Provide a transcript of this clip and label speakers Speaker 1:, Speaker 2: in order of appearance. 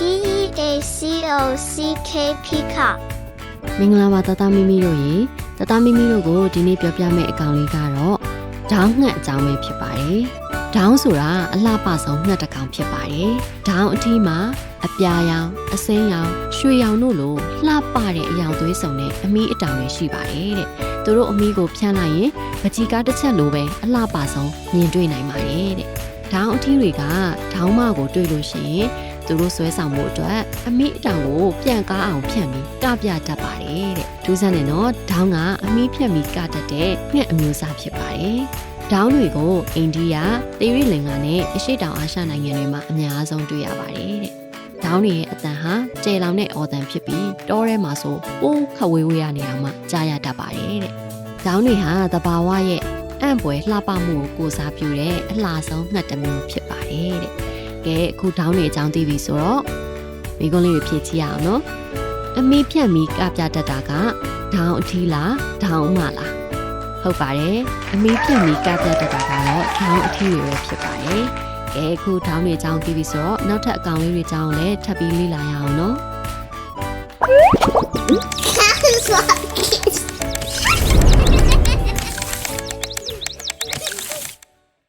Speaker 1: AK Peacock
Speaker 2: မင်္ဂလာပါတသားမီမီတို့ရေတသားမီမီတို့ကိုဒီနေ့ပြောပြမယ့်အကောင်လေးကတော့ဒေါင်းငှက်အကြောင်းပဲဖြစ်ပါတယ်ဒေါင်းဆိုတာအလှပဆုံးငှက်တစ်ကောင်ဖြစ်ပါတယ်ဒေါင်းအထီးမှာအပြာရောင်အစိမ်းရောင်ရွှေရောင်တို့လိုလှပတဲ့အယောင်သွေးစုံနဲ့အမီးအတောင်တွေရှိပါတယ်တဲ့သူတို့အမီးကိုဖြန့်လိုက်ရင်ပကြီးကားတစ်ချက်လိုပဲအလှပဆုံးမြင်တွေ့နိုင်ပါတယ်တဲ့ဒေါင်းအထီးတွေကဒေါင်းမကိုတွေ့လို့ရှိရင် သူတို့ဆွဲဆောင်မှုအတွက်အမိအတောင်ကိုပြန်ကားအောင်ဖြန့်ပြီးကပြတတ်ပါတယ်တဲ့။ဒူးဆန်းနဲ့တော့ဒေါင်းကအမိဖြန့်ပြီးကတတ်တဲ့ငှက်အမျိုးအစားဖြစ်ပါတယ်။ဒေါင်းတွေကိုအိန္ဒိယ၊သီရိလင်္ကာနဲ့အရှေ့တောင်အာရှနိုင်ငံတွေမှာအများဆုံးတွေ့ရပါတယ်တဲ့။ဒေါင်းတွေရဲ့အတန်ဟာကျယ်လောင်တဲ့အော်တန်ဖြစ်ပြီးတောထဲမှာဆိုပိုးခဝေးဝေးရနေအောင်မှကြားရတတ်ပါတယ်တဲ့။ဒေါင်းတွေဟာတဘာဝရဲ့အံ့ပွဲလှပမှုကိုကိုစားပြုတဲ့အလှဆုံးငှက်တစ်မျိုးဖြစ်ပါတယ်တဲ့။ ကဲအခုဒေါင်းနေအကြောင်းသိပြီဆိုတော့မိကုန်းလေးတွေဖြည့်ကြည့်ရအောင်နော်အမီးဖြတ်မီကပြတတ်တာကဒေါင်းအထီးလားဒေါင်းမလားဟုတ်ပါတယ်အမီးဖြတ်မီကပြတတ်တာကတော့ဒေါင်းအထီးတွေပဲဖြစ်ပါတယ်ကဲအခုဒေါင်းနေအကြောင်းသိပြီဆိုတော့နောက်ထပ်အကောင်လေးတွေအကြောင်းလည်းထပ်ပြီးလေ့လာရအောင်နော်
Speaker 1: That is like